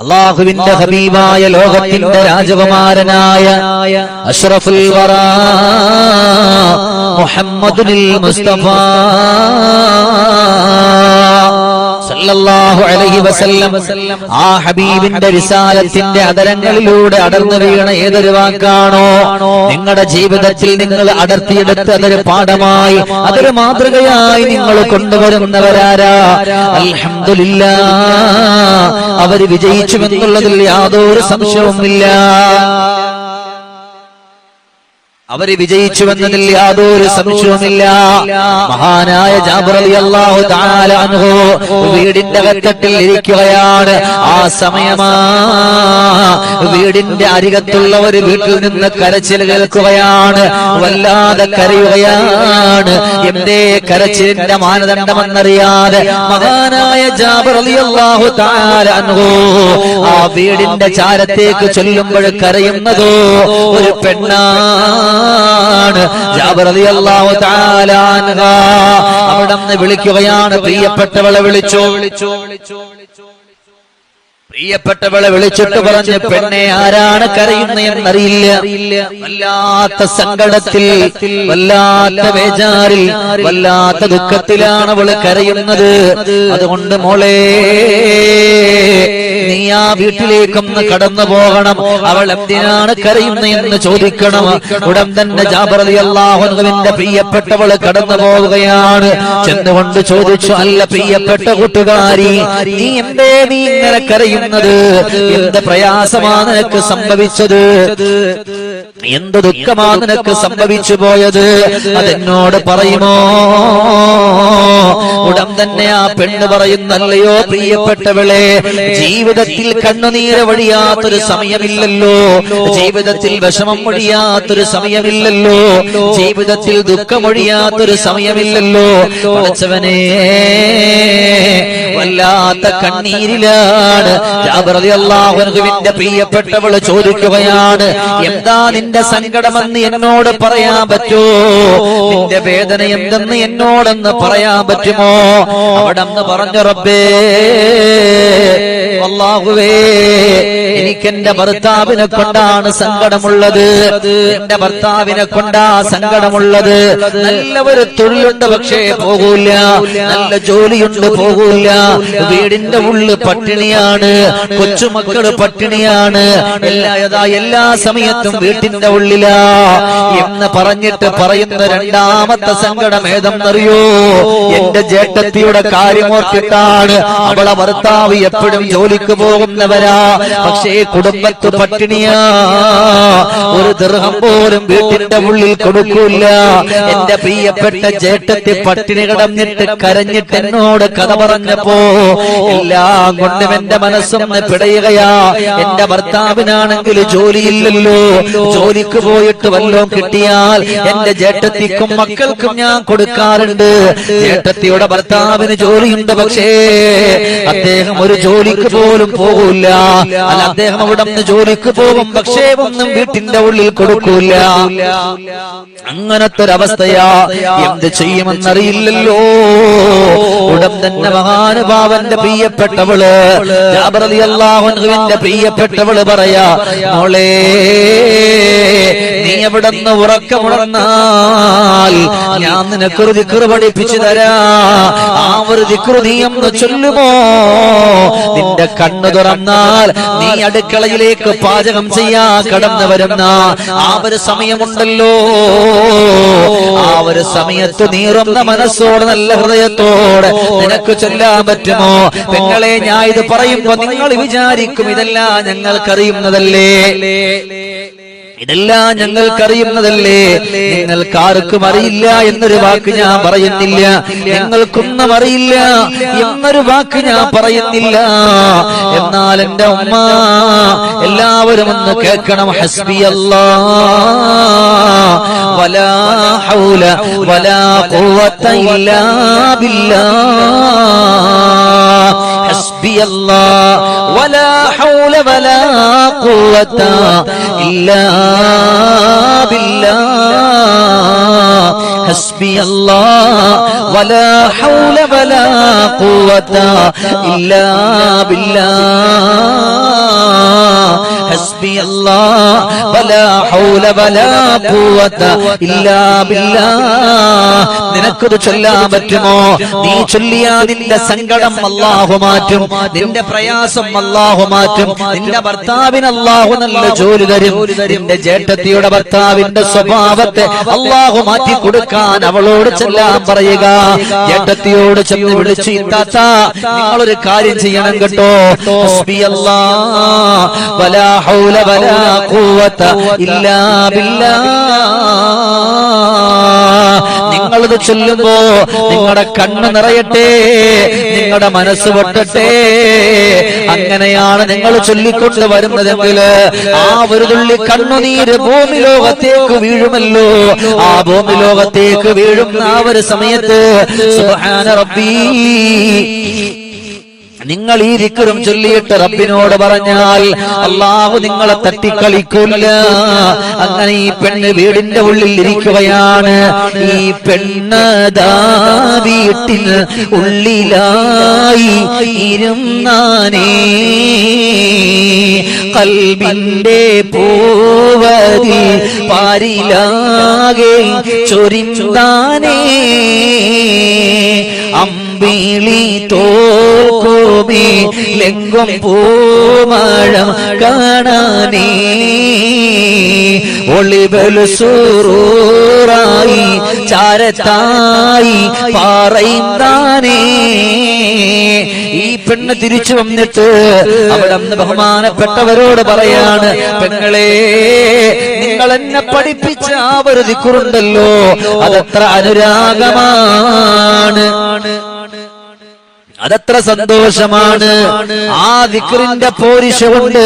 അള്ളാഹുവിന്റെ ഹബീബായ ലോകത്തിന്റെ രാജകുമാരനായ അഷ്റഫുൽ മുഹമ്മദുൽ മുസ്തഫ സല്ലല്ലാഹു അലൈഹി വസല്ലം. ആ ഹബീബിന്റെ വിശാലത്തിന്റെ അതരങ്ങളിലൂടെ അടർന്നു വീണ ഏതൊരു വാക്കാണോ നിങ്ങളുടെ ജീവിതത്തിൽ നിങ്ങൾ അടർത്തിയെടുത്ത് അതൊരു പാഠമായി അതൊരു മാതൃകയായി നിങ്ങൾ കൊണ്ടുവരുന്നവരാരാ? അൽഹംദുലില്ലാ. അവർ വിജയിച്ചുവെന്നുള്ളതിൽ യാതൊരു സംശയവുമില്ല. അവർ വിജയിച്ചുവെന്നതിൽ യാതൊരു സംശയവുമില്ല. മഹാനായ തആല അൻഹു വീടിന്റെ അകത്തട്ടിൽ ഇരിക്കുകയാണ്. ആ സമയമാ വീടിന്റെ അരികത്തുള്ള ഒരു വീട്ടിൽ നിന്ന് കരച്ചിൽ കേൾക്കുകയാണ്. വല്ലാതെ കരയുകയാണ്. എന്തേ കരച്ചിലിന്റെ മാനദണ്ഡമെന്നറിയാതെ മഹാനായ അലി തആല അൻഹു ആ വീടിന്റെ ചാരത്തേക്ക് ചൊല്ലുമ്പോൾ കരയുന്നതോ ഒരു പെണ്ണാണ് അൻഹ. അവിടെ വിളിക്കുകയാണ്. പ്രിയപ്പെട്ടവളെ വിളിച്ചോ വിളിച്ചോ? പ്രിയപ്പെട്ടവളെ വിളിച്ചിട്ട് പറഞ്ഞ് പെണ്ണെ ആരാണ് കരയുന്നതെന്നറിയില്ല വല്ലാത്ത സങ്കടത്തിൽ വല്ലാത്ത വേജാറിൽ വല്ലാത്ത ദുഃഖത്തിലാണ് അവൾ കരയുന്നത്. അതുകൊണ്ട് മോളെ നീ ആ വീട്ടിലേക്കൊന്ന് കടന്നു പോകണം. അവൾ എന്തിനാണ് കരയുന്നതെന്ന് ചോദിക്കണം. ഉടൻ തന്നെ ജാബറലി അള്ളാഹുവിന്റെ പ്രിയപ്പെട്ടവൾ കടന്നു പോവുകയാണ്. ചെന്നുകൊണ്ട് ചോദിച്ചു അല്ല പ്രിയപ്പെട്ട കൂട്ടുകാരി നീ എന്തേ നീ ഇങ്ങനെ കരയുന്നത് എന്ത് പ്രയാസമാണ് നിനക്ക് സംഭവിച്ചത്? എന്ത് ദുഃഖമാണ് നിനക്ക് സംഭവിച്ചു പോയത്? അതെന്നോട് പറയുമോ? ഉടൻ തന്നെ ആ പെണ്ണ് പറയുന്നല്ലയോ പ്രിയപ്പെട്ടവളെ? ജീവിതത്തിൽ കണ്ണുനീര് വഴിയാത്തൊരു സമയമില്ലല്ലോ. ജീവിതത്തിൽ വിഷമം ഒഴിയാത്തൊരു സമയമില്ലല്ലോ. ജീവിതത്തിൽ ദുഃഖമൊഴിയാത്തൊരു സമയമില്ലല്ലോ. പഠിച്ചവനെ വല്ലാത്ത കണ്ണീരിലാണ് പ്രിയപ്പെട്ടവൾ ചോദിക്കുകയാണ് എന്താ നിന്റെ സങ്കടമെന്ന് എന്നോട് പറയാൻ പറ്റോ. നിന്റെ വേദന എന്തെന്ന് എന്നോടൊന്ന് പറയാൻ പറ്റുമോ? അവിടെ പറഞ്ഞു റബ്ബേ അള്ളാഹുവേ എനിക്ക് എന്റെ ഭർത്താവിനെ കൊണ്ടാണ് സങ്കടമുള്ളത്. എന്റെ ഭർത്താവിനെ കൊണ്ടാ സങ്കടമുള്ളത്. നല്ല ഒരു തൊഴിലുണ്ട് പക്ഷേ പോകൂല. നല്ല ജോലിയുണ്ട് പോകൂല. വീടിന്റെ ഉള്ളിൽ പട്ടിണിയാണ്. കൊച്ചുമക്കൾ പട്ടിണിയാണ്. എല്ലാ എല്ലാ സമയത്തും വീട്ടിന്റെ ഉള്ളിലാ. എന്ന് പറഞ്ഞിട്ട് പറയുന്ന രണ്ടാമത്തെ സങ്കടം ഏതെന്നറിയോ? എന്റെ ജേട്ടത്തിയുടെ കാര്യമോർത്തിട്ടാണ് അവളെ ഭർത്താവ് എപ്പോഴും ജോലിക്ക് പോകുന്നവരാ. പക്ഷേ കുടുംബത്ത് പട്ടിണിയാ. ഒരു ദൃഹം പോലും വീട്ടിന്റെ ഉള്ളിൽ കൊടുക്കൂല എന്റെ പ്രിയപ്പെട്ട ജേട്ടത്തി പട്ടിണി കടന്നിട്ട് കരഞ്ഞിട്ട് എന്നോട് കഥ പറഞ്ഞപ്പോ എല്ലാം കൊണ്ടും എന്റെ മനസ്സൊന്ന് പിടയുകയാ. എന്റെ ഭർത്താവിനാണെങ്കിൽ ജോലിയില്ലല്ലോ. ജോലിക്ക് പോയിട്ട് വല്ലോ കിട്ടിയാൽ എന്റെ ജേട്ടത്തിക്കും മക്കൾക്കും ഞാൻ കൊടുക്കാറുണ്ട്. ജേട്ടത്തിയുടെ ഭർത്താവിന് ജോലിയുണ്ട് പക്ഷേ അദ്ദേഹം ഒരു ജോലിക്ക് പോലും പോകൂല. അല്ല അദ്ദേഹം അവിടെ നിന്ന് ജോലിക്ക് പോകും പക്ഷേ ഒന്നും വീട്ടിന്റെ ഉള്ളിൽ കൊടുക്കൂല. അങ്ങനത്തെ ഒരവസ്ഥയാ. എന്ത് ചെയ്യുമെന്നറിയില്ലല്ലോ. ഉടൻ തന്നെ മഹാനുഭാവന്റെ പ്രിയപ്പെട്ടവൾ അള്ളാഹുവിന്റെ പ്രിയപ്പെട്ടവൾ പറയാ മോളെ നീ എവിടെ നിന്ന് ഉറക്കമുണർന്നാൽ ഞാൻ നിനക്കൊരു ദിക്റ് പഠിപ്പിച്ചു തരാ. ആ ഒരു ദിക്റ് നീ ഒന്ന് ചൊല്ലുമോ? നിന്റെ കണ്ണു തുറന്നാൽ നീ അടുക്കളയിലേക്ക് പാചകം ചെയ്യാ കടന്നു വരുന്ന ആ ഒരു സമയമുണ്ടല്ലോ. ആ ഒരു സമയത്ത് നീറുന്ന മനസ്സോട് നല്ല ഹൃദയത്തോടെ നിനക്ക് ചൊല്ലാൻ പറ്റുമോ? പെങ്ങളെ ഞാൻ ഇത് പറയുമ്പോ നിങ്ങൾ വിചാരിക്കും ഇതെല്ലാം ഞങ്ങൾക്കറിയുന്നതല്ലേ ഇതെല്ലാം ഞങ്ങൾക്കറിയുന്നതല്ലേ നിങ്ങൾക്ക് ആർക്കും അറിയില്ല എന്നൊരു വാക്ക് ഞാൻ പറയുന്നില്ല നിങ്ങൾക്കൊന്നും അറിയില്ല എന്നൊരു വാക്ക് ഞാൻ പറയുന്നില്ല എന്നാൽ എന്റെ ഉമ്മ എല്ലാവരും ഒന്ന് കേൾക്കണം ഹസ്ബി അല്ലാ വലാ ഹൗല വലാ ഖുവത ഇല്ലാ ബില്ലാ حسبي الله ولا حول ولا قوة إلا بالله حسبي الله ولا حول ولا قوة إلا بالله ബില്ലാഹ് നിനക്കത് ചൊല്ലാൻ പറ്റുമോ? നീ ചൊല്ലിയാ നിന്റെ സങ്കടം അല്ലാഹു മാറ്റും നിന്റെ പ്രയാസം അല്ലാഹു മാറ്റും നിന്റെ ഭർത്താവിന് അല്ലാഹു നല്ല ജോലി തരും നിന്റെ ജേട്ടത്തിയുടെ ഭർത്താവിന്റെ സ്വഭാവത്തെ അല്ലാഹു മാറ്റി കൊടുക്കാൻ അവളോട് ചെല്ലാൻ പറയുക. ജേട്ടത്തിയോട് ചെന്ന് വിളിച്ച് ഇത്താത്ത നിങ്ങളൊരു കാര്യം ചെയ്യണം കേട്ടോ. ഹസ്ബി അല്ലാഹ് ولا ഹൗല إلا بالله നിങ്ങളിത് ചൊല്ലുമ്പോ നിങ്ങളുടെ കണ്ണ് നിറയട്ടെ നിങ്ങളുടെ മനസ്സ് പൊട്ടട്ടെ. അങ്ങനെയാണ് നിങ്ങൾ ചൊല്ലിക്കൊണ്ട് വരുന്നതെങ്കിൽ ആ ഒരു തുള്ളി കണ്ണുനീര് ഭൂമി ലോകത്തേക്ക് വീഴുമല്ലോ. ആ ഭൂമി ലോകത്തേക്ക് വീഴുന്ന ആ ഒരു സമയത്ത്. റബ്ബീ. നിങ്ങൾ ഈ ദിക്കറും ചൊല്ലിയിട്ട് റബ്ബിനോട് പറഞ്ഞാൽ അള്ളാഹു നിങ്ങളെ തട്ടിക്കളിക്കൂല അങ്ങനെ ഈ പെണ്ണ് വീടിന്റെ ഉള്ളിൽ ഇരിക്കുകയാണ്. ഈ പെണ്ണ് വീട്ടിന് ഉള്ളിലായി ഇരുന്നാനേ. കൽബിന്റെ പൂവതി പാരിലാകെ ചൊരിന്താനേ. അമ്പിളി തോക്കോമി ലെങ്കും പൂമഴം കാണാനേ. ഒളിവലു സൂറായി ചാരത്തായി പാറയുന്നാനേ ഈ പെണ്ണ് തിരിച്ചു വന്നിട്ട് അവിടെ അന്ന് ബഹുമാനപ്പെട്ടവരോട് പറയാണ് പെങ്ങളെ നിങ്ങൾ എന്നെ പഠിപ്പിച്ച ആ ഒരു അതത്ര അനുരാഗമാണ്. അതത്ര സന്തോഷമാണ്. ആ ദിക്റിന്റെ പോരിശ കൊണ്ട്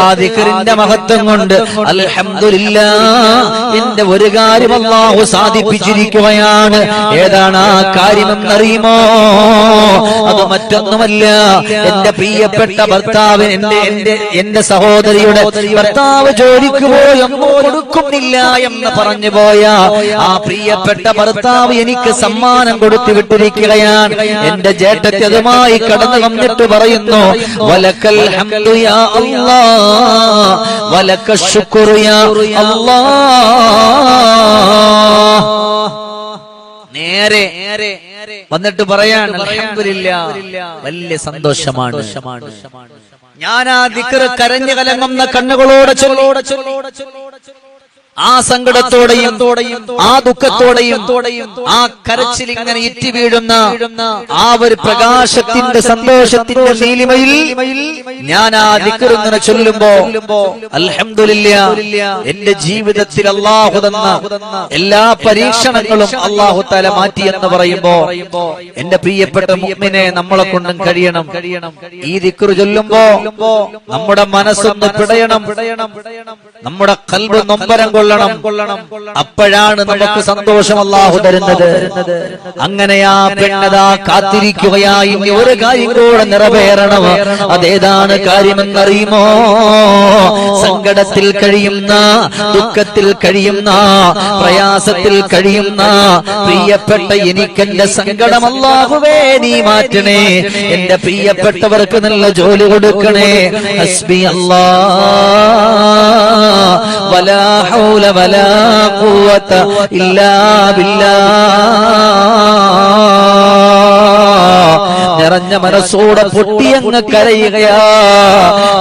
ആ ദിക്റിന്റെ മഹത്വം കൊണ്ട് അൽഹംദുലില്ലാ എന്റെ ഒരു കാര്യം അള്ളാഹു സാധിപ്പിച്ചിരിക്കുകയാണ്. ഏതാണ് ആ കാര്യമെന്നറിയുമോ? അത് മറ്റൊന്നുമല്ല. എന്റെ പ്രിയപ്പെട്ട ഭർത്താവ് എന്റെ എന്റെ എന്റെ സഹോദരിയുടെ ഭർത്താവ് ജോലിക്ക് കൊടുക്കുന്നില്ല എന്ന് പറഞ്ഞു പോയ ആ പ്രിയപ്പെട്ട ഭർത്താവ് എനിക്ക് സമ്മാനം കൊടുത്തു വിട്ടിരിക്കുകയാണ്. എന്റെ ജേഷ്ഠത്തി അതുമായി കടന്നു വന്നിട്ട് പറയുന്നു വലക്കൽ ഹംദു യാ അല്ലാ വലക്ക ശുക്രു യാ അല്ലാ. നേരെ വന്നിട്ട് പറയാൻ വലിയ സന്തോഷമാണ്. ഞാൻ ആ ദിക്കറ് കരഞ്ഞു കലങ്ങുന്ന കണ്ണുകളോടെ ചൊല്ലോടെ ചൊല്ലോടെ ആ സങ്കടത്തോടെയും ആ ദുഃഖത്തോടെയും ആ കരച്ചിൽ ഇങ്ങനെ ഇറ്റി വീഴുന്ന ആ ഒരു പ്രകാശത്തിന്റെ സന്തോഷത്തിന്റെ നീലിമയിൽ ഞാൻ ആ ദിക്കറിങ്ങനെ ചൊല്ലുമ്പോ അലഹമില്ല എന്റെ ജീവിതത്തിൽ അള്ളാഹു തന്ന എല്ലാ പരീക്ഷണങ്ങളും അള്ളാഹു തല മാറ്റി എന്ന് പറയുമ്പോ എന്റെ പ്രിയപ്പെട്ട മുമ്മിനെ നമ്മളെ കൊണ്ടും കഴിയണം. ഈ ദിക്കറ് ചൊല്ലുമ്പോ നമ്മുടെ മനസ്സൊന്ന് പിടയണം. നമ്മുടെ കൽവ് നൊമ്പരം കൊള്ളണം അപ്പോഴാണ് നമുക്ക് സന്തോഷം അള്ളാഹു തരുന്നത്. അങ്ങനെയാ പെണ്ണതാ കാത്തിരിക്കുകയായി ഇനി ഒരു കാര്യം കൂടെ നിറവേറണം. അതേതാണ് കാര്യമെന്നറിയുമോ? സങ്കടത്തിൽ കഴിയുന്ന ദുഃഖത്തിൽ കഴിയുന്ന പ്രയാസത്തിൽ കഴിയുന്ന പ്രിയപ്പെട്ട എനിക്കെന്റെ സങ്കടം അള്ളാഹുവേ നീ മാറ്റണേ. എന്റെ പ്രിയപ്പെട്ടവർക്ക് നല്ല ജോലി കൊടുക്കണേ. ഹസ്ബി അല്ലാ. വലാ ഹൗല വലാ ഖുവത ഇല്ലാ ബില്ലാ നിറഞ്ഞ മനസ്സോടെ പൊട്ടിയങ്ങ് കരയുകയാ.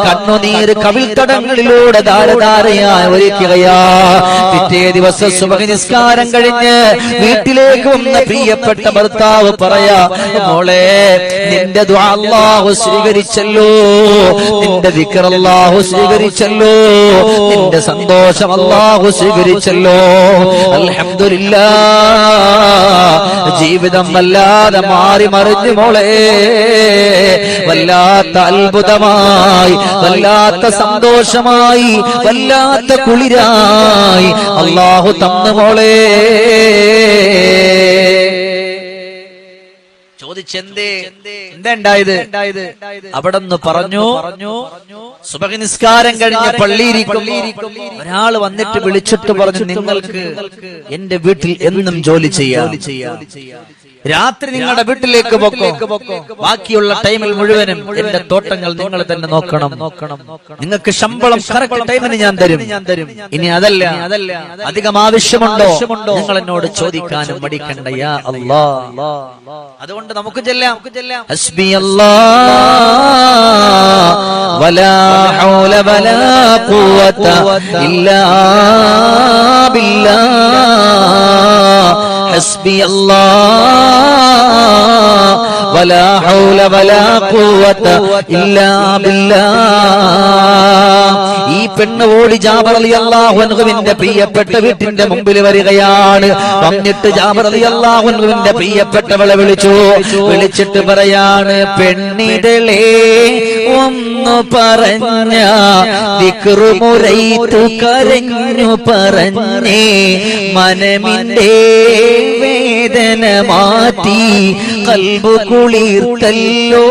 കണ്ണുനീര് കവിൾത്തടങ്ങളിലൂടെ ധാരധാരയായി ഒരിക്കുകയാ. പിറ്റേ ദിവസം സുഖ നിസ്കാരം കഴിഞ്ഞ് വീട്ടിലേക്ക് വന്ന പ്രിയപ്പെട്ട ഭർത്താവ് പറയാ മോളെ നിന്റെ ദ്വാഹു സ്വീകരിച്ചല്ലോ. നിന്റെ വിക്രല്ലാഹു സ്വീകരിച്ചല്ലോ. നിന്റെ സന്തോഷം അല്ലാഹു സ്വീകരിച്ചല്ലോ. അൽഹംദുലില്ലാ. ജീവിതം വല്ലാതെ മാറി മറിഞ്ഞു മോളെ. വല്ലാത്ത അത്ഭുതമായി വല്ലാത്ത സന്തോഷമായി വല്ലാത്ത കുളിരായി അള്ളാഹു തന്നു മോളെ. അവിടെ പറഞ്ഞു. സുബഹി നിസ്കാരം കഴിഞ്ഞ് പള്ളിയിരിക്കും. ഒരാൾ വന്നിട്ട് വിളിച്ചിട്ട് പറഞ്ഞു നിങ്ങൾക്ക് എന്റെ വീട്ടിൽ എന്നും ജോലി ചെയ്യാം. രാത്രി നിങ്ങളുടെ വീട്ടിലേക്ക് പൊക്കോ? ബാക്കിയുള്ള ടൈമിൽ മുഴുവനും എന്റെ തോട്ടങ്ങൾ നിങ്ങൾ തന്നെ നോക്കണം. നോക്കണം. നിങ്ങൾക്ക് ശമ്പളം കറക്റ്റ് ടൈമിന് ഞാൻ തരും ഞാൻ തരും. ഇനി അതല്ല. അതല്ല. അധികം ആവശ്യമുണ്ടോ? നിങ്ങൾ എന്നോട് ചോദിക്കാനും മടിക്കണ്ട. യാ അല്ലാ അതുകൊണ്ട് നമുക്ക് ചെല്ലാം. ഹസ്ബി അല്ലാ വലാ ഹൗല വലാ ഖുവത ഇല്ലാ ബില്ലാ. ഹസ്ബി അല്ലാ വലാ ഹൗല വലാ ഖുവത ഇല്ലാ ബില്ലാ ഈ പെണ്ണ് ഓടി ജാബർ അലി അൻഹുവിന്റെ പ്രിയപ്പെട്ട വീട്ടിന്റെ മുമ്പിൽ വരികയാണ്. വന്നിട്ട് ജാബർ അലി അൻഹുവിന്റെ പ്രിയപ്പെട്ടവളെ വിളിച്ചു. വിളിച്ചിട്ട് പറയാണ് പെണ്ണിടലേ ഒന്നു പറഞ്ഞ ദിക്റുമുരൈത്തു കരഞ്ഞു പറഞ്ഞേ മനമിന്റെ വേദന മാറ്റി കൽബു കുളിർത്തല്ലോ.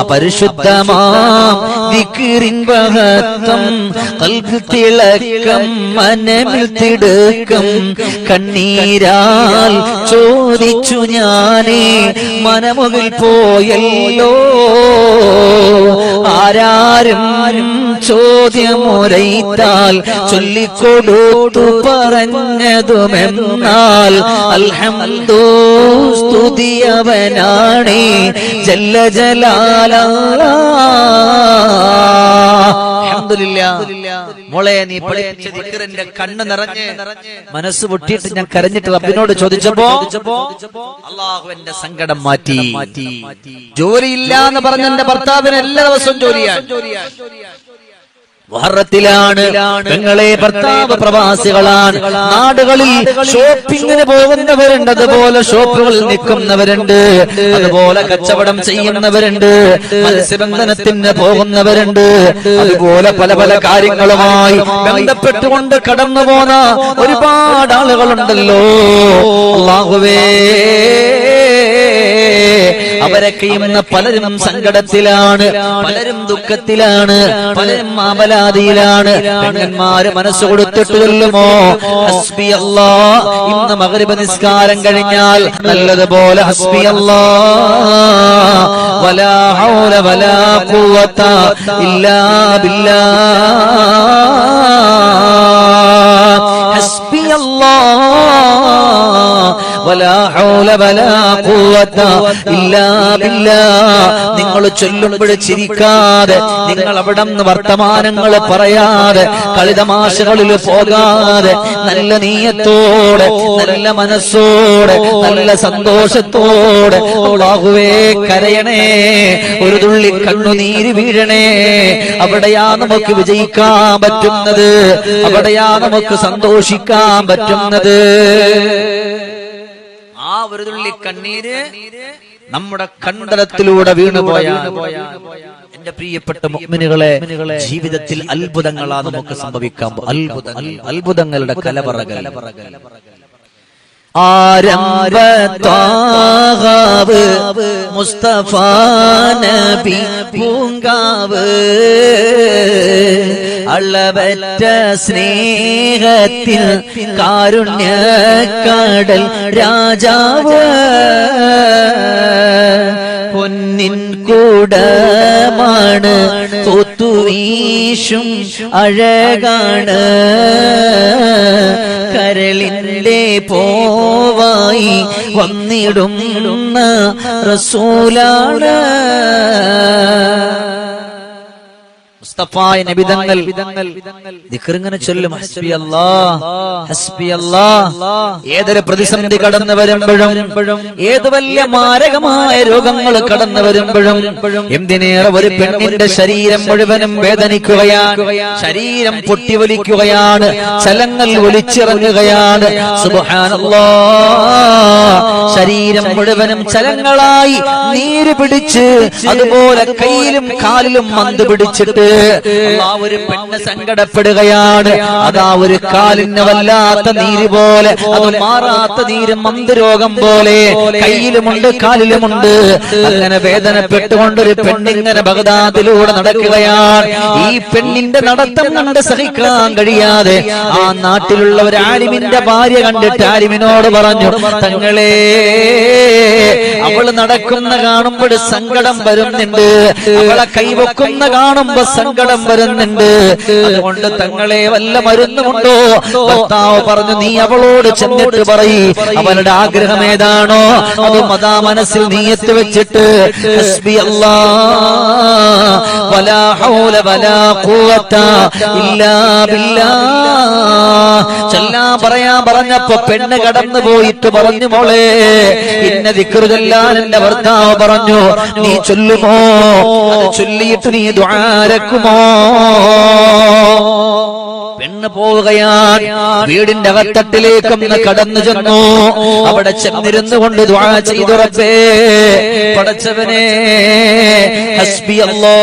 അപരിശുദ്ധമാം ദിക്റിൻ മഹത്വം. കൽക്ക് തിളക്കം മനമിൽ തിടുക്കം. കണ്ണീരാൽ ചോദിച്ചു ഞാനേ മനമുകിൽ പോയല്ലോ. ആരാരും ചോദ്യമുരയിത്താൽ ചൊല്ലിക്കൊടുത്തു പറഞ്ഞതുമെന്നാൽ അൽഹംദോ സ്തുതിയവനാണേ. ജല്ല ജലാല മോളെ നീ പഠിപ്പിച്ച ദിക്കറിന്റെ കണ്ണ് നിറഞ്ഞ് മനസ്സ് പൊട്ടിയിട്ട് ഞാൻ കരഞ്ഞിട്ട് റബ്ബിനോട് ചോദിച്ചപ്പോ അള്ളാഹു സങ്കടം മാറ്റി. ജോലിയില്ല എന്ന് പറഞ്ഞ എന്റെ ഭർത്താവിന് എല്ലാ ദിവസവും ജോലിയാണ് മുഹറത്തിലാണ് നിങ്ങളെ ഭർത്താവ് പ്രവാസികളാണ്. നാടുകളിൽ ഷോപ്പിങ്ങിന് പോകുന്നവരുണ്ട്. അതുപോലെ ഷോപ്പുകളിൽ നിൽക്കുന്നവരുണ്ട്. അതുപോലെ കച്ചവടം ചെയ്യുന്നവരുണ്ട്. മത്സ്യബന്ധനത്തിന് പോകുന്നവരുണ്ട്. അതുപോലെ പല പല കാര്യങ്ങളുമായി ബന്ധപ്പെട്ടുകൊണ്ട് കടന്നു പോന്ന ഒരുപാട് ആളുകളുണ്ടല്ലോ. അള്ളാഹുവേ. അവരൊക്കെ ഇന്ന് പലരും സങ്കടത്തിലാണ് പലരും ദുഃഖത്തിലാണ് പലരും അപലാതിയിലാണ് പെങ്ങന്മാര് മനസ്സ് കൊടുത്തിട്ട് കൊല്ലുമോ? ഹസ്ബി അല്ലാ ഇന്ന് മകരിബ നിസ്കാരം കഴിഞ്ഞാൽ നല്ലതുപോലെ ഹസ്ബി അല്ലാ വലാ ഹൗല വലാ ഖുവത ഇല്ലാ ബില്ലാ. ഹസ്ബി അല്ലാ വലാ ഹൗല വലാ ഖുവത ഇല്ലാ ബില്ലാ. നിങ്ങൾ ചൊല്ലുമ്പോൾ ചിരിക്കാതെ നിങ്ങൾ അവിടെ നിന്ന് വർത്തമാനങ്ങൾ പറയാതെ കളിതമാശകളിൽ പോകാതെ നല്ല നീയത്തോടെ നല്ല മനസ്സോടെ നല്ല സന്തോഷത്തോടെ അല്ലാഹുവേ കരയണേ ഒരു തുള്ളി കണ്ണുനീര് വീഴണേ. അവിടെയാ നമുക്ക് വിജയിക്കാൻ പറ്റുന്നത് അവിടെയാ നമുക്ക് സന്തോഷിക്കാൻ പറ്റുന്നത്. ആ ഒരു തുള്ളി കണ്ണീര് നമ്മുടെ കണ്ടലത്തിലൂടെ വീണുപോയ എന്റെ പ്രിയപ്പെട്ട മുഗ്മിനുകളെ ജീവിതത്തിൽ അത്ഭുതങ്ങളാ നമുക്ക് സംഭവിക്കാം അത്ഭുതങ്ങളുടെ അത്ഭുതങ്ങളുടെ ആരംഭത്താകാവ് മുസ്തഫ നബി പൂങ്കാവ് അളവറ്റ സ്നേഹത്തിൽ കാരുണ്യ കടൽ രാജാവ് കൂടമാണ്. കൊത്തുവീശും അഴകാണ്. കരളിന്റെ പോവായി വന്നിടും റസൂലാണ്. മുസ്തഫായ നബിതങ്ങൾ ദിക്റിങ്ങനെ ചൊല്ലും. ഹസ്ബി അല്ലാ ഹസ്ബി അല്ലാ ഏതൊരു പ്രതിസന്ധി കടന്നു വരുമ്പോഴും ഏത് വലിയ മാരകമായ രോഗങ്ങൾ കടന്നു വരുമ്പോഴും എന്തിനേറെ ഒരു പെണ്ണിന്റെ ശരീരം മുഴുവനും വേദനിക്കുകയാണ്. ശരീരം പൊട്ടിവലിക്കുകയാണ്. ചലങ്ങൾ ഒലിച്ചിറങ്ങുകയാണ്. സുബ്ഹാനല്ലാ. ശരീരം മുഴുവനും ചലങ്ങളായി നീര് പിടിച്ച് അതുപോലെ കയ്യിലും കാലിലും മന്ത് പിടിച്ചിട്ട് അള്ളാഹ് ഒരു പെണ്ണ് സങ്കടപ്പെടുകയാണ്. അതാ ഒരു കാലിന് വല്ലാത്ത നീര് പോലെ അത് മാറാത്ത നീര് മന്ദരോഗം പോലെ കയ്യിലുമുണ്ട് കാലിലുമുണ്ട്. അങ്ങനെ വേദനപ്പെട്ടുകൊണ്ട് ഒരു പെണ്ണിങ്ങനെ ബഗദാദിലൂടെ നടക്കുകയാണ്. ഈ പെണ്ണിന്റെ നടത്തം കണ്ട് സഹിക്കാൻ കഴിയാതെ ആ നാട്ടിലുള്ള ഒരു ആലിമിന്റെ ഭാര്യ കണ്ടിട്ട് ആലിമിനോട് പറഞ്ഞു തങ്ങളെ അവൾ നടക്കുന്ന കാണുമ്പോൾ സങ്കടം വരുന്നുണ്ട്. അവളെ കൈവക്കുന്ന കാണുമ്പോ സങ്കടം വരുന്നുണ്ട്. അതുകൊണ്ട് തങ്ങളെ വല്ല മരുന്നുമുണ്ടോ? ഭർത്താവ് പറഞ്ഞു നീ അവളോട് ചെന്നിട്ട് പറയി. അവളുടെ ആഗ്രഹം ഏതാണോ അത് മതാ മനസ്സിൽ നീയത്ത് വെച്ചിട്ട്. പറയാ ചൊല്ലാൻ പറയാൻ പറഞ്ഞപ്പോ പെണ്ണ് കടന്നു പോയിട്ട് പറഞ്ഞു മോളെ ഇന്ന ദിക്റ് ചൊല്ലാൻ എന്റെ ഭർത്താവ് പറഞ്ഞു. നീ ചൊല്ലുമോ? ചൊല്ലിയിട്ട് നീ ദ്വാരക്കുമോ പെണ്ണ് പോവുകയാണ് വീടിന്റെ അകത്തട്ടിലേക്കൊന്ന് കടന്നു ചെന്നു. അവിടെ ചെന്നിരുന്നു കൊണ്ട് ചെയ്തുറപ്പേ പടച്ചവനെ ഹസ്ബി അല്ലോ.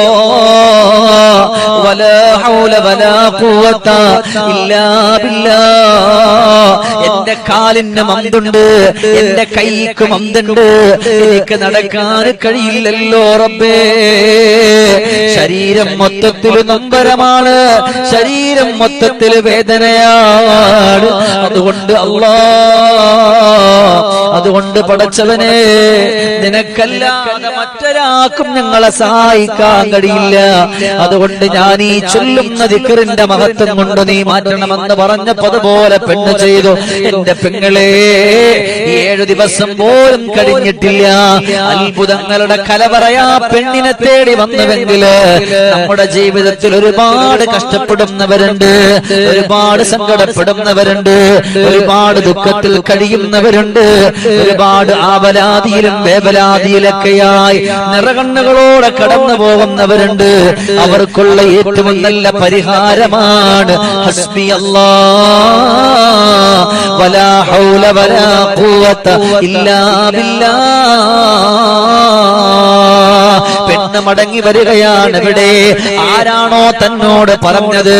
എന്റെ കാലിന് മന്തുണ്ട് എന്റെ കൈക്ക് മന്തുണ്ട്. എനിക്ക് നടക്കാൻ കഴിയില്ലല്ലോ റബ്ബേ. ശരീരം മൊത്തത്തിൽ നൊമ്പരമാണ്. ശരീരം മൊത്തത്തിൽ വേദനയാണ്. അതുകൊണ്ട് അള്ളാ അതുകൊണ്ട് പടച്ചവനെ നിനക്കല്ലാതെ മറ്റൊരാൾക്കും ഞങ്ങളെ സഹായിക്കാൻ കഴിയില്ല. അതുകൊണ്ട് ഞാൻ ഈ ചൊല്ലുന്ന ദിക്കറിന്റെ മഹത്വം കൊണ്ട് നീ മാറ്റണമെന്ന് പറഞ്ഞപ്പോ അതുപോലെ പെണ്ണ് ചെയ്തു. എന്റെ പെങ്ങളെ ഏഴു ദിവസം പോലും കഴിഞ്ഞിട്ടില്ല. അത്ഭുതങ്ങളുടെ കലവറയാ പെണ്ണിനെ തേടി വന്നുവെങ്കിൽ നമ്മുടെ ജീവിതത്തിൽ ഒരുപാട് കഷ്ടപ്പെടുന്നവരുണ്ട്. ഒരുപാട് സങ്കടപ്പെടുന്നവരുണ്ട്. ഒരുപാട് ദുഃഖത്തിൽ കഴിയുന്നവരുണ്ട്. ഒരുപാട് ആവലാതിയിലും വേവലാതിയിലൊക്കെയായി നിറകണ്ണുകളോടെ കടന്നു പോകുന്നവരുണ്ട്. അവർക്കുള്ള ഏറ്റവും നല്ല പരിഹാരമാണ്. ഹസ്ബി അല്ലാ വലാ ഹൗല വലാ ഖുവത ഇല്ലാ. ബില്ലാ. മടങ്ങി വരികയാണ് ഇവിടെ. ആരാണോ തന്നോട് പറഞ്ഞത്?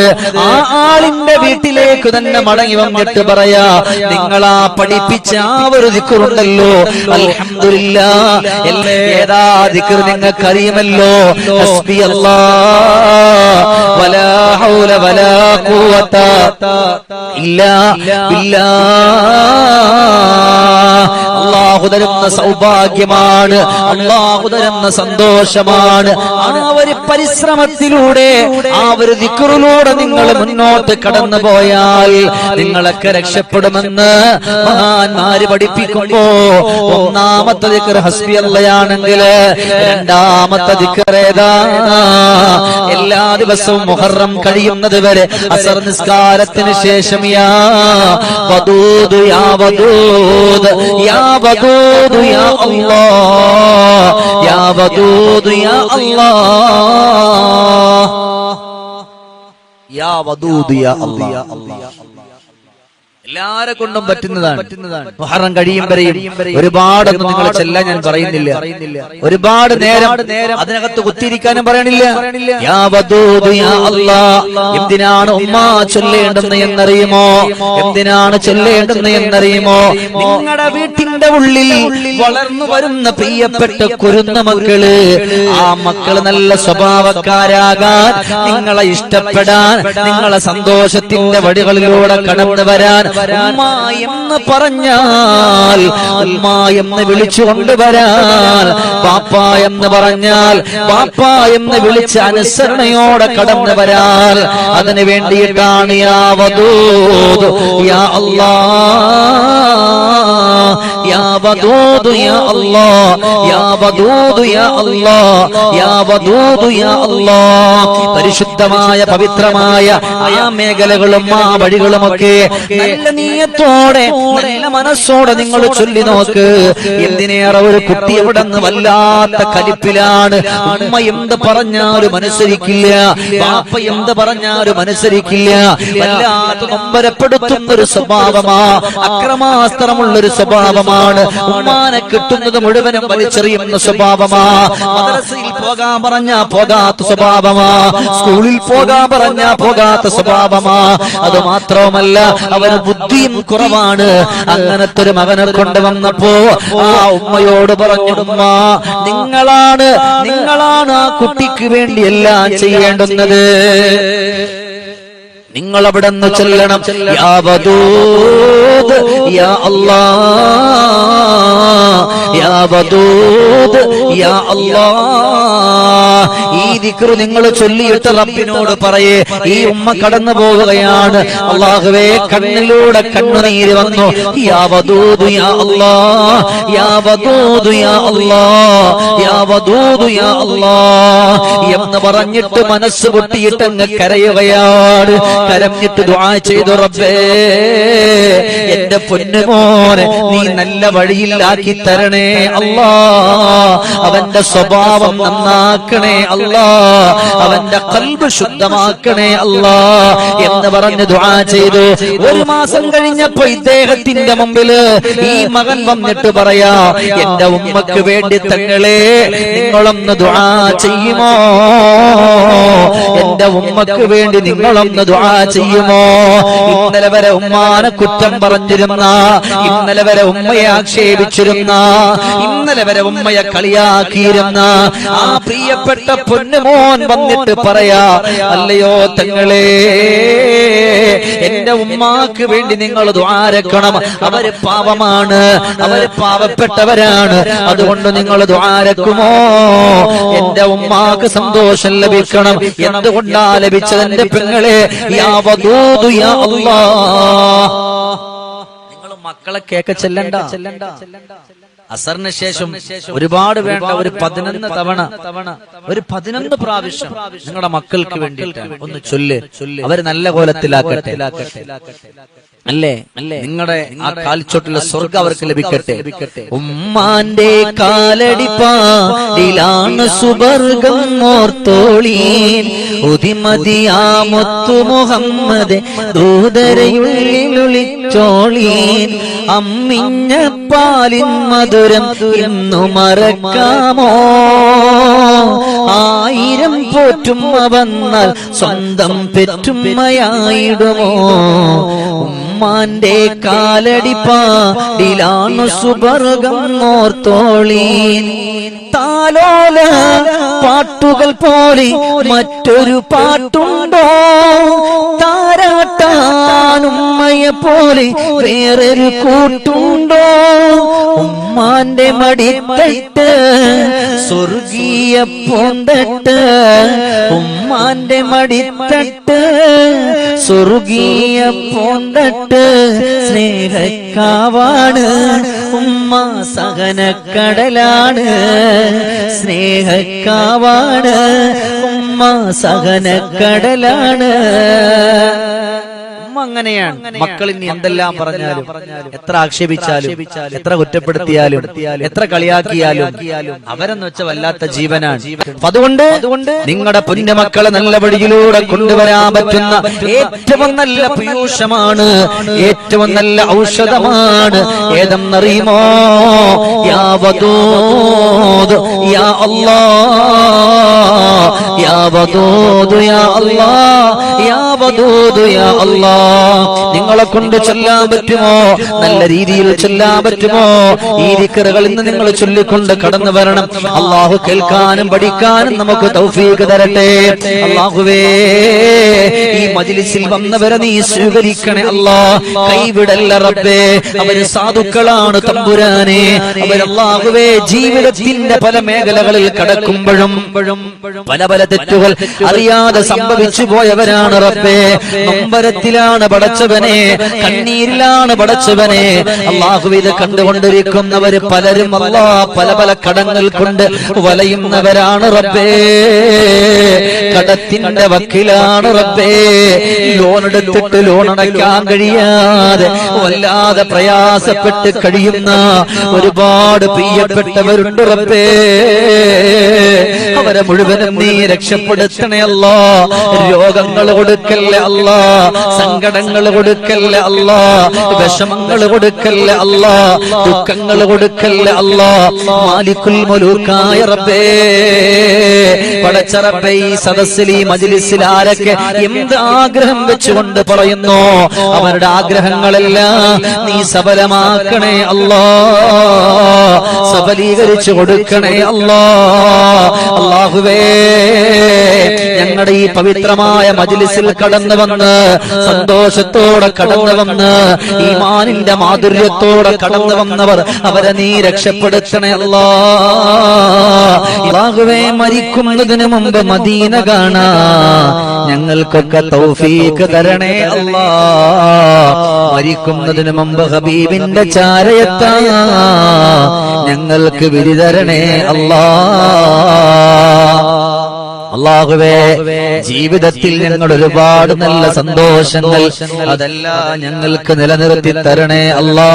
ആ ആളിന്റെ വീട്ടിലേക്ക് തന്നെ മടങ്ങി വന്നിട്ട് പറയാ നിങ്ങളാ പഠിപ്പിച്ച ആ ഒരു ദിക്കറുണ്ടല്ലോ അലഹമില്ല ഏതാ ദിക്കർ നിങ്ങൾക്ക് അറിയുമല്ലോ ഇല്ലാ തരുന്ന സൗഭാഗ്യമാണ്. അള്ളാഹു തരുന്ന സന്തോഷമാണ്. ആ ഒരു പരിശ്രമത്തിലൂടെ ആ ഒരു ദിക്കറിലൂടെ നിങ്ങൾ മുന്നോട്ട് കടന്നു പോയാൽ നിങ്ങളൊക്കെ രക്ഷപ്പെടുമെന്ന് മഹാന്മാര് പഠിപ്പിക്കുമ്പോ ഒന്നാമത്തെ ദിക്കർ ഹസ്ബി അല്ലയാണെങ്കിൽ രണ്ടാമത്തെ ദിക്കർ ഏതാ? എല്ലാ ദിവസവും മുഹറം കഴിയുന്നത് വരെ അസർ നിസ്കാരത്തിന് ശേഷം യാ വദൂദ് യാ വദൂദ് യാ വദൂദ് യാ അല്ലാഹ് യാ വദൂദ് യാ അല്ലാഹ് യാ വദൂദ് യാ അല്ലാഹ്. എല്ലാരെ കൊണ്ടും പറ്റുന്നതാണ്. മുഹറം കഴിയും വരെയും ഒരുപാടൊന്നും നിങ്ങൾ ചെല്ലാൻ ഞാൻ പറയുന്നില്ല. ഒരുപാട് നേരം നേരം അതിനകത്ത് കുത്തിയിരിക്കാനും പറയണില്ല. എന്തിനാണ് ഉമ്മ ചൊല്ലേണ്ടെന്ന് എന്നറിയുമോ? എന്തിനാണ് ചൊല്ലേണ്ടെന്ന് എന്നറിയുമോ? നിങ്ങളുടെ വീട്ടിന്റെ ഉള്ളിൽ വളർന്നു വരുന്ന പ്രിയപ്പെട്ട കുരുന്ന മക്കൾ ആ മക്കൾ നല്ല സ്വഭാവക്കാരാകാൻ നിങ്ങളെ ഇഷ്ടപ്പെടാൻ നിങ്ങളെ സന്തോഷത്തിന്റെ വഴികളിലൂടെ കടന്നു വരാൻ എന്ന് പറഞ്ഞാൽ ഉമ്മ എന്ന് വിളിച്ചു കൊണ്ടുവരാൻ പാപ്പ എന്ന് പറഞ്ഞാൽ പാപ്പ എന്ന് വിളിച്ച അനുസരണയോടെ കടന്നു വരാൻ അതിനു വേണ്ടിയിട്ടാണ് യാ വദൂദ് യാ അല്ലാ യാ വദൂദ് യാ അല്ലാ യാ വദൂദ് യാ അല്ലാ യാ വദൂദ് യാ അല്ലാ പരിശുദ്ധമായ പവിത്രമായ ആ മേഖലകളും ആ വഴികളുമൊക്കെ നല്ല നീയത്തോടെ നല്ല മനസ്സോടെ നിങ്ങൾ ചൊല്ലി നോക്ക്. എന്തിനേറെ ഒരു കുട്ടി എവിടെ നിന്ന് വല്ലാത്ത കലിപ്പിലാണ്. ഉമ്മ എന്ത് പറഞ്ഞാലും അനുസരിക്കില്ല. പാപ്പ എന്ത് പറഞ്ഞാലും അനുസരിക്കില്ല. വല്ലാത്ത നൊമ്പരപ്പെടുത്തുന്ന ഒരു സ്വഭാവമാ അക്രമാസ്ത്രമുള്ള ഒരു സ്വഭാവം സ്വഭാവമാണ്. ഉമ്മാനെ കിട്ടുന്നത് മുഴുവനും വലിച്ചെറിയുന്ന സ്വഭാവമാ. മദ്രസയിൽ പോകാൻ പറഞ്ഞാ പോകാത്ത സ്വഭാവമാ. സ്കൂളിൽ പോകാൻ പറഞ്ഞാ പോകാത്ത സ്വഭാവമാ. അത് മാത്രവുമല്ല അവന് ബുദ്ധിയും കുറവാണ്. അങ്ങനത്തെ ഒരു മകനെ കൊണ്ടുവന്നപ്പോ ആ ഉമ്മയോട് പറഞ്ഞു ഉമ്മ നിങ്ങളാണ് നിങ്ങളാണ് ആ കുട്ടിക്ക് വേണ്ടി എല്ലാം ചെയ്യേണ്ടുന്നത്. നിങ്ങൾ അവിടെ നിന്ന് ചെല്ലണം. യാ വദൂദ് യാ അല്ലാ യാ വദൂദ് യാ അല്ലാ. ഈ ദിക്ർ നിങ്ങൾ ചൊല്ലിയിട്ട് റബ്ബിനോട് പറയേ ഈ ഉമ്മ കടന്നു പോവുകയാണ്. അള്ളാഹുവേ കണ്ണിലൂടെ കണ്ണുനീര് വന്നു. യാ വദൂദ് യാ അല്ലാ. യാ വദൂദ് യാ അല്ലാ. യാ വദൂദ് യാ അല്ലാ. എന്ന് പറഞ്ഞിട്ട് മനസ്സ് പൊട്ടിയിട്ട് അങ്ങ് കരയുകയാണ്. കരഞ്ഞിട്ട് ദുആ ചെയ്തു റബ്ബേ. എന്റെ പൊന്നുമോനെ നീ നല്ല വഴിയിലാക്കി തരണേ അല്ലാ. അവന്റെ സ്വഭാവം നന്നാക്കണേ അല്ലാ. അവന്റെ കൽബ് ശുദ്ധമാക്കണേ അല്ലാ. എന്ന് പറഞ്ഞ് ദുആ ചെയ്തു. ഒരു മാസം കഴിഞ്ഞപ്പോ ഇദ്ദേഹത്തിന്റെ മുമ്പിൽ ഈ മകൻ വന്നിട്ട് പറയാ എന്റെ ഉമ്മക്ക് വേണ്ടി തങ്ങളെ നിങ്ങളൊന്ന് ദുആ ചെയ്യുമോ? എന്റെ ഉമ്മക്ക് വേണ്ടി നിങ്ങളൊന്ന് ദുആ ചെയ്യുമോ? ഇന്നലെ വരെ ഉമ്മാനെ കുറ്റം പറഞ്ഞിരുന്ന ഇന്നലെ വരെ ഉമ്മയെ ആക്ഷേപിച്ചിരുന്ന ഇന്നലെ വരെ ഉമ്മയെ കളിയാക്കിയിരുന്ന. ആ പ്രിയപ്പെട്ട പൊന്നുമോൻ വന്നിട്ട് പറയാ അല്ലയോ തങ്ങളെ എന്റെ ഉമ്മാക്ക് വേണ്ടി നിങ്ങൾ ദ്വാരക്കണം അവർ പാവമാണ്. അവർ പാവപ്പെട്ടവരാണ്. അതുകൊണ്ട് നിങ്ങൾ ദ്വാരക്കുമോ എന്റെ ഉമ്മാക്ക് സന്തോഷം ലഭിക്കണം. എന്തുകൊണ്ടാ ലഭിച്ചത് എന്റെ പെങ്ങളെ? യാ വദൂദു യാ ചെല്ലണ്ട നിങ്ങൾ മക്കളെ കേക്ക ചെല്ലണ്ട. അസറിന് ശേഷം ഒരുപാട് വേണ്ട ഒരു പതിനൊന്ന് തവണ ഒരു പതിനൊന്ന് പ്രാവശ്യം നിങ്ങളുടെ മക്കൾക്ക് വേണ്ടിയിട്ട് ഒന്ന് ചൊല്ല്. അവർ നല്ല കോലത്തിലാക്കട്ടെ അല്ലേ? അല്ലേ? നിങ്ങളുടെ ആ കാൽച്ചോട്ടിലെ സ്വർഗം അവർക്ക് ലഭിക്കട്ടെ. ഉമ്മാന്റെ കാലടിപ്പാടിലാണ് സുവർഗം ഓർത്തോളീൻ. ഉതിമതിയാമൊത്തു മുഹമ്മദ് ദൂതരയുള്ളിലൊളിച്ചോളീൻ. അമ്മിഞ്ഞ പാലിൻ മധുരം ഇന്നു മറക്കാമോ? ആയിരം പോറ്റുമ്മ വന്നാൽ സ്വന്തം പെറ്റുമ്മയായിടുമോ? ഉമ്മാന്റെ കാലടിപ്പാടിലാണു സുബർഗം നോർത്തോളീൻ താലോല പാട്ടുകൾ പോലെ മറ്റൊരു പാട്ടുണ്ടോ? താരാട്ടാനുമ്മയെ പോലെ വേറൊരു കൂട്ടുണ്ടോ? ഉമ്മാന്റെ മടിത്തട്ട് സ്വർഗീയ പൂന്തട്ട് ഉമ്മാന്റെ മടിത്തട്ട് സ്വർഗീയ പൂന്തട്ട് സ്നേഹക്കാവാണ് ഉമ്മ സഹനക്കടലാണ് സ്നേഹക്കാവാണ് ഉമ്മ സഹനക്കടലാണ്. ഉമ്മ അങ്ങനെയാണ്. മക്കൾ ഇനി എന്തെല്ലാം പറഞ്ഞാലും എത്ര ആക്ഷേപിച്ചാലും എത്ര കുറ്റപ്പെടുത്തിയാലും എത്ര കളിയാക്കിയാലും അവരെന്ന് വെച്ച വല്ലാത്ത ജീവനാണ്. അതുകൊണ്ട് നിങ്ങളുടെ പൊന്നുമക്കളെ നല്ല വഴിയിലൂടെ കൊണ്ടുവരാൻ പറ്റുന്ന ഏറ്റവും നല്ല പീയൂഷമാണ്. ഏറ്റവും നല്ല ഔഷധമാണ്. ഏതെന്നറിയുമോ? യാവതോ യാ അല്ലാ. യാവതോ യാ അല്ലാ. യാവതൂത് യാ അല്ലാ. നിങ്ങളെ കൊണ്ട് ചൊല്ലാൻ പറ്റുമോ? നല്ല രീതിയിൽ ചൊല്ലാൻ പറ്റുമോ? ഈ ദിക്കറുകൾ ഇന്ന് നിങ്ങൾ ചൊല്ലിക്കൊണ്ട് കടന്നു വരണം. അള്ളാഹു കേൾക്കാനും പഠിക്കാനും നമുക്ക് തൗഫീഖ് തരട്ടെ. അള്ളാഹുവേ ഈ മജിലിസിൽ വന്നവരെ നീ സ്വീകരിക്കണേ അല്ലാ. കൈവിടല്ല റബ്ബേ. അവർ സാധുക്കളാണ് തമ്പുരാനെ. അവരല്ലാഹുവേ ജീവിതത്തിന്റെ പല മേഖലകളിൽ കടക്കുമ്പോഴും പല പല തെറ്റുകൾ അറിയാതെ സംഭവിച്ചു പോയവരാണ് റബ്ബേ. നൊമ്പരത്തിലാണ് പടച്ചവനെ. കണ്ണീരിലാണ് പടച്ചവനെ. അള്ളാഹു ഇത് കണ്ടുകൊണ്ടിരിക്കുന്നവര് പലരും അല്ലാ പല പല കടങ്ങൾ കൊണ്ട് വലയുന്നവരാണ് റബ്ബേ. കടത്തിന്റെ വക്കിലാണ് റബ്ബേ. ലോൺ എടുത്തിട്ട് ലോൺ അടയ്ക്കാൻ കഴിയാതെ വല്ലാതെ പ്രയാസപ്പെട്ട് കഴിയുന്ന ഒരുപാട് പ്രിയപ്പെട്ടവരുണ്ട് റബ്ബേ. അവരെ മുഴുവനും നീ രക്ഷപ്പെടുത്തണേ അല്ലോ. രോഗങ്ങൾ കൊടുക്കല്ലേ അല്ലോ. സങ്ക സങ്കടങ്ങൾ കൊടുക്കല്ല അല്ലാ? വിഷമങ്ങൾ കൊടുക്കല്ല അല്ലാ? ദുഃഖങ്ങൾ കൊടുക്കല്ല അല്ലാ? മാലിക്കുൽ മുലൂക്കായ റബ്ബേ. പടച്ചറബേ ഈ സദസ്സിൽ ഈ മജ്ലിസിൽ ആരൊക്കെ എന്ത് ആഗ്രഹം വെച്ചുകൊണ്ട് പറയുന്നു? അവരുടെ ആഗ്രഹങ്ങളെല്ലാം നീ സഫലമാക്കണേ അല്ലാ. സഫലീകരിച്ചു കൊടുക്കണേ അല്ലാ. അള്ളാഹുവേ ഞങ്ങളുടെ ഈ പവിത്രമായ മജ്ലിസിൽ കടന്നു വന്ന് സന്തോഷത്തോടെ കടന്നു വന്ന് ഈമാനിന്റെ മാധുര്യത്തോടെ കടന്നു വന്നവർ അവരെ നീ രക്ഷപ്പെടുത്തണേ അല്ലാഹുവേ മരിക്കുന്നതിന് മുമ്പ് മദീന കാണാ. ഞങ്ങൾക്കൊക്കെ തൗഫീക്ക് തരണേ അല്ലാ. മരിക്കുന്നതിന് മുമ്പ് ഹബീബിന്റെ ചാരയത്താ. ഞങ്ങൾക്ക് വിരിതരണേ അല്ലാ. അള്ളാഹുവേ ജീവിതത്തിൽ ഞങ്ങൾ ഒരുപാട് നല്ല സന്തോഷങ്ങൾ അതെല്ലാം ഞങ്ങൾക്ക് നിലനിർത്തി തരണേ അല്ലാ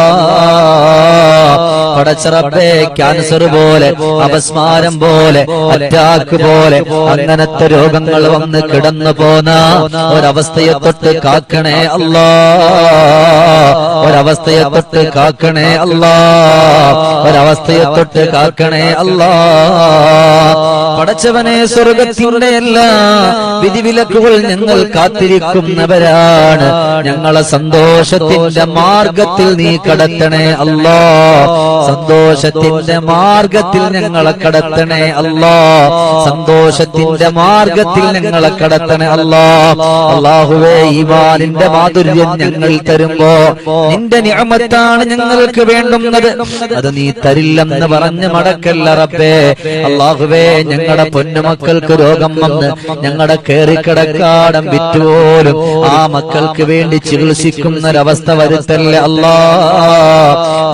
പടച്ചറപ്പേ ക്യാൻസർ പോലെ അപസ്മാരം പോലെ അറ്റാക്ക് പോലെ അങ്ങനത്തെ രോഗങ്ങൾ വന്ന് കിടന്നു പോന്ന ഒരവസ്ഥയെ തൊട്ട് കാക്കണേ അല്ലാ ഒരവസ്ഥയെ തൊട്ട് കാക്കണേ അല്ലാ ഒരവസ്ഥയെ തൊട്ട് കാക്കണേ അല്ലാ പടച്ചവനെ സ്വർഗത്തിന്റെ എല്ലാ വിധിവിലക്കുകൾ ഞങ്ങൾ കാത്തിരിക്കുന്നവരാണ് ഞങ്ങളെ സന്തോഷത്തിന്റെ മാർഗത്തിൽ നീ കടത്തണേ അല്ലോ. സന്തോഷത്തിന്റെ മാർഗത്തിൽ ഞങ്ങളെ കടത്തണേ അല്ലോ. സന്തോഷത്തിന്റെ മാർഗത്തിൽ ഞങ്ങളെ കടത്തണേ അല്ലോ. അള്ളാഹുവേ ഈമാനിന്റെ മാധുര്യം ഞങ്ങൾ തരുമ്പോ നിന്റെ നിയമത്താണ് ഞങ്ങൾക്ക് വേണ്ടുന്നത്. അത് നീ തരില്ലെന്ന് പറഞ്ഞ് മടക്കല്ല റബ്ബേ. അള്ളാഹുവേ ഞങ്ങളുടെ പൊന്നുമക്കൾക്ക് രോഗം വന്ന് ഞങ്ങളുടെ കേറിക്കിടക്കാടം വിറ്റുപോലും ആ മക്കൾക്ക് വേണ്ടി ചികിത്സിക്കുന്ന ഒരവസ്ഥ വരുത്തല്ലേ അല്ലാ?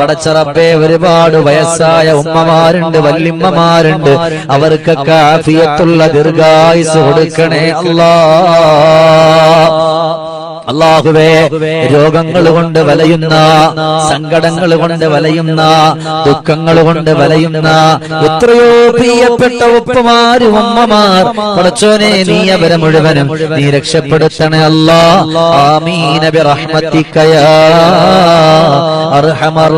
പടച്ചറപ്പേ ഒരുപാട് വയസ്സായ ഉമ്മമാരുണ്ട് വല്യമ്മമാരുണ്ട്. അവർക്കൊക്കെ ആഫിയത്തുള്ള ദീർഘായുസ് കൊടുക്കണേ അല്ലാ? അള്ളാഹുവേ രോഗങ്ങൾ കൊണ്ട് വലയുന്ന സങ്കടങ്ങൾ കൊണ്ട് വലയുന്ന ദുഃഖങ്ങൾ കൊണ്ട് വലയുന്ന എത്രയോ പ്രിയപ്പെട്ട ഉപ്പമാരും അമ്മമാർ. പടച്ചോനെ നീ അവരെ മുഴുവനും നീ രക്ഷപ്പെടുത്തണേ അല്ലാ. ആമീന ബിറഹ്മതിക യാ അർഹമർ